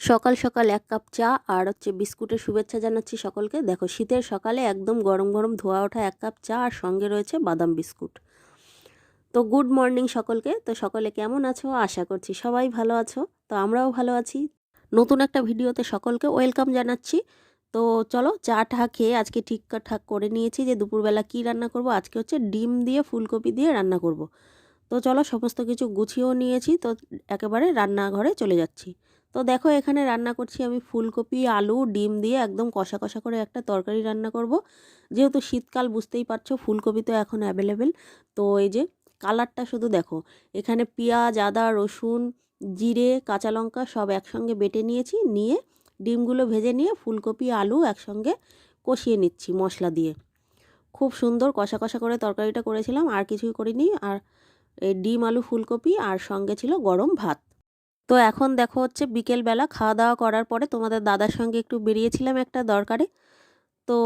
সকাল সকাল এক কাপ চা আর হচ্ছে বিস্কুটের শুভেচ্ছা জানাচ্ছি সকলকে। দেখো, শীতের সকালে একদম গরম গরম ধোয়া ওঠা এক কাপ চা আর সঙ্গে রয়েছে বাদাম বিস্কুট। তো গুড মর্নিং সকলকে। তো সকলে কেমন আছো? আশা করছি সবাই ভালো আছো। তো আমরাও ভালো আছি। নতুন একটা ভিডিওতে সকলকে ওয়েলকাম জানাচ্ছি। তো চলো চা টা খেয়ে আজকে ঠিকঠাক করে নিয়েছি যে দুপুরবেলা কি রান্না করব? আজকে হচ্ছে ডিম দিয়ে, ফুলকপি দিয়ে রান্না করব। তো চলো সমস্ত কিছু গুছিয়েও নিয়েছি। তো একেবারে রান্নাঘরে চলে যাচ্ছি। তো দেখো এখানে রান্না করছি আমি ফুলকপি, আলু, ডিম দিয়ে একদম কষা কষা করে একটা তরকারি রান্না করব। যেহেতু শীতকাল বুঝতেই পারছ ফুলকপি তো এখন অ্যাভেলেবেল তো এই যে কালারটা শুধু দেখো, এখানে পেঁয়াজ, আদা, রসুন, জিরে, কাঁচা লঙ্কা সব একসঙ্গে বেটে নিয়েছি, নিয়ে ডিমগুলো ভেজে নিয়ে ফুলকপি, আলু একসঙ্গে কষিয়ে নিচ্ছি মশলা দিয়ে। খুব সুন্দর কষা কষা করে তরকারিটা করেছিলাম, আর কিছুই করিনি। আর এই ডিম, আলু, ফুলকপি, আর সঙ্গে ছিল গরম ভাত। তো এখন দেখো হচ্ছে বিকেলবেলা খাওয়া দাওয়া করার পরে তোমাদের দাদার সঙ্গে একটু বেরিয়েছিলাম একটা দরকারে। তো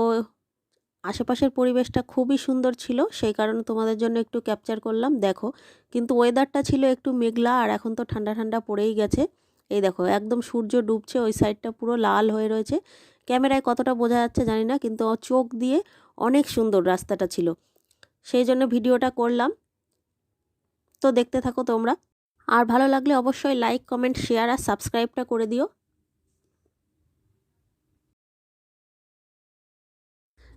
আশেপাশের পরিবেশটা খুবই সুন্দর ছিল, সেই কারণে তোমাদের জন্য একটু ক্যাপচার করলাম। দেখো, কিন্তু ওয়েদারটা ছিল একটু মেঘলা আর এখন তো ঠান্ডা ঠান্ডা পড়েই গেছে। এই দেখো, একদম সূর্য ডুবছে, ওই সাইডটা পুরো লাল হয়ে রয়েছে। ক্যামেরায় কতটা বোঝা যাচ্ছে জানি না, কিন্তু চোখ দিয়ে অনেক সুন্দর রাস্তাটা ছিল। সেই জন্য ভিডিওটা করলাম। তো দেখতে থাকো তোমরা। আর ভালো লাগলে অবশ্যই লাইক কমেন্ট শেয়ার আর সাবস্ক্রাইবটা করে দিও।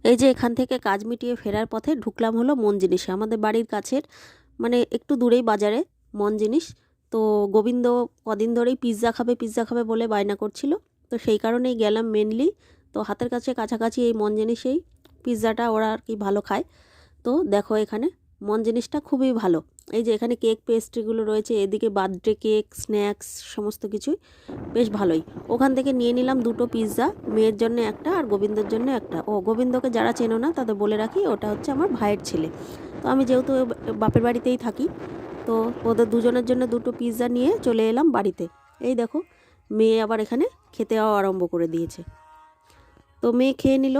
এই যে এখান থেকে কাজ মিটিয়ে ফেরার পথে ঢুকলাম হলো মন জিনিসে, আমাদের বাড়ির কাছের মানে একটু দূরেই বাজারে মন জিনিস। তো গোবিন্দ কদিন ধরেই পিৎজা খাবে পিৎজা খাবে বলে বায়না করছিল। তো সেই কারণেই গেলাম মেনলি তো হাতের কাছে কাছাকাছি এই মন জিনিসেই পিৎজাটা ওরা আর কি ভালো খায়। তো দেখো এখানে মন জিনিসটা খুবই ভালো। এই যে এখানে কেক পেস্ট্রিগুলো রয়েছে, এদিকে বার্থডে কেক, স্ন্যাক্স, সমস্ত কিছুই বেশ ভালোই। ওখান থেকে নিয়ে নিলাম দুটো পিৎজা, মেয়ের জন্য একটা আর গোবিন্দর জন্য একটা। ও গোবিন্দকে যারা চেনো না তাদের বলে রাখি, ওটা হচ্ছে আমার ভাইয়ের ছেলে। তো আমি যেহেতু বাপের বাড়িতেই থাকি, তো ওদের দুজনের জন্য দুটো পিৎজা নিয়ে চলে এলাম বাড়িতে। এই দেখো, মেয়ে আবার এখানে খেতেও আরম্ভ করে দিয়েছে। তো মেয়ে খেয়ে নিল,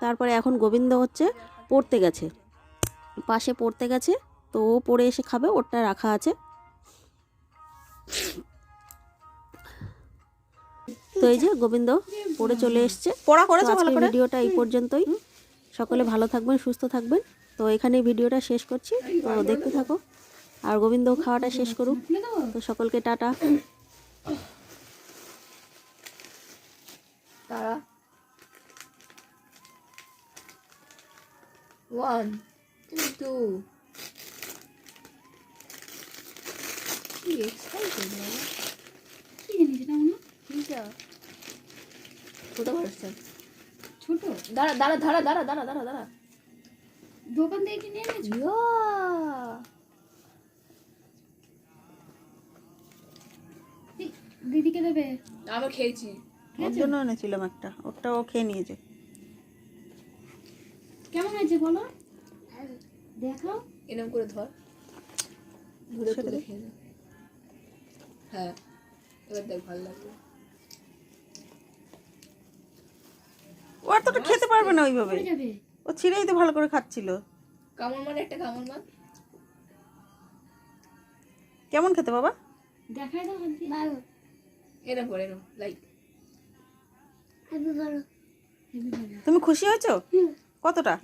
তারপরে এখন গোবিন্দ হচ্ছে পড়তে গেছে। পাশে পড়তে গেছে তো ও পড়ে এসে খাবে ওরটা রাখা আছে। তো এই যে গোবিন্দ পড়ে চলে এসছে। পড়া করেছ ভালো করে? ভিডিওটা এই পর্যন্তই। সকলে ভালো থাকবেন সুস্থ থাকবেন। তো এখানে ভিডিওটা শেষ করছি। তো দেখতে থাকো। আর গোবিন্দ খাওয়াটা শেষ করুক। তো সকলকে টাটা। তারা। ওয়ান টু এক্সাইটেড বাবা কি জিনিস এটা মনে পিজা ছোট ভার্সন ছোট? দাঁড়া দাঁড়া দাঁড়া দাঁড়া দাঁড়া দাঁড়া দাঁড়া। দোকান থেকে কিনে এনেছো? দিদিকে দেবে? আমি খেয়েছি। ওর জন্য এনেছিলাম একটা। ওরটা ও খেয়ে নিয়েছে। কেমন হয়েছে বলো? দেখাও। এরকম করে ধর। ধরে তুলে খেয়ে। হ্যাঁ এবার দেখ ভালো লাগবে ও আর খেতে পারবে না ওইভাবে। ও ছিঁড়েই তো ভালো করে খাচ্ছিল। কামড় মানে একটা কামড় মার কেমন খেতে বাবা? দেখাই দাও দিয়ে এরকম করে এরকম লাইক তুমি খুশি হয়েছো? কতটা?